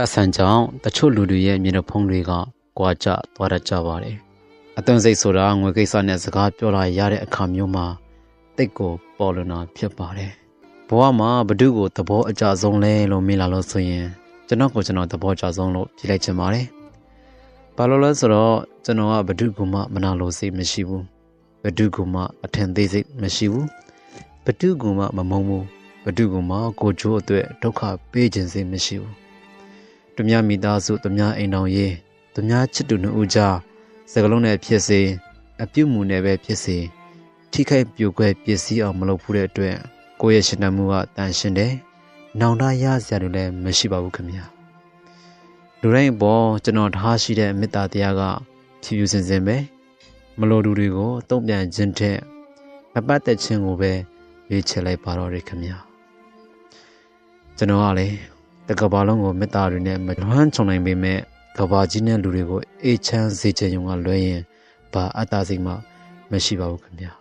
ပတ်စံကြောင့်တချို့လူတွေရဲ့မျက်နှာဖုံးတွေကကြွားကြသွားတတ်ကြပါတယ်။အသွင်စိတ်ဆိုတာငွေကိစ္စနဲ့စကားပြောလာရတဲ့အခါမျိုးမှာတိတ်ကိုပေါ်လွင်တာဖြစ်ပါတယ်။ဘဝမှာဘဒုကိုသဘောအကျဆုံးလဲလို့မေးလာလို့ဆိုရင်ကျွန်တော်ကိုကျွန်တော်သဘောကျဆုံးလို့ပြလိုက်ချင်ပါတယ်။ဘာလို့လဲဆိုတော့ကျွန်တော်ကဘဒုကမှမနာလိုစိတ်မရှိဘူး။ဘဒုကမှအထင်သေးစိတ်မရှိဘူး။ဘဒုကမှမမုန်းဘူး။ဘဒုကမှကိုချိုးအတွက်ဒုက္ခပေးခြင်းစိတ်မရှိဘူး။ သူများမိသားစုသူများအိမ်တော်ရေးသူများချစ်သူနှစ်ဦးကြားစကလုံးနဲ့ဖြစ်စေအပြုတ်မှုနဲ့ပဲဖြစ်စေထိခိုက်ပြိုကွဲပျက်စီးအောင်မလုပ်ဘူးတဲ့အတွက်ကိုယ့်ရဲ့ရှင်တန်မှုကတန်ရှင်းတယ်။နောင်တရစရာတွေလည်းမရှိပါဘူးခင်ဗျာ။လူတိုင်းပေါ်ကျွန်တော်ထားရှိတဲ့မေတ္တာတရားကဖြူဖြူစင်စင်ပဲမလိုသူတွေကိုတုံ့ပြန်ခြင်းတဲ့မပတ်သက်ခြင်းကိုပဲရွေးချယ်လိုက်ပါတော့တယ်ခင်ဗျာ။ကျွန်တော်ကလည်း တကဘာလုံးကိုမေတ္တာတွေနဲ့မလွမ်းခြုံနိုင်ပေမဲ့ကဘာကြီးနဲ့လူတွေကိုအေးချမ်းစေချင်ုံကလွဲရင်ဘာအတ္တစိတ်မှမရှိပါဘူးခင်ဗျာ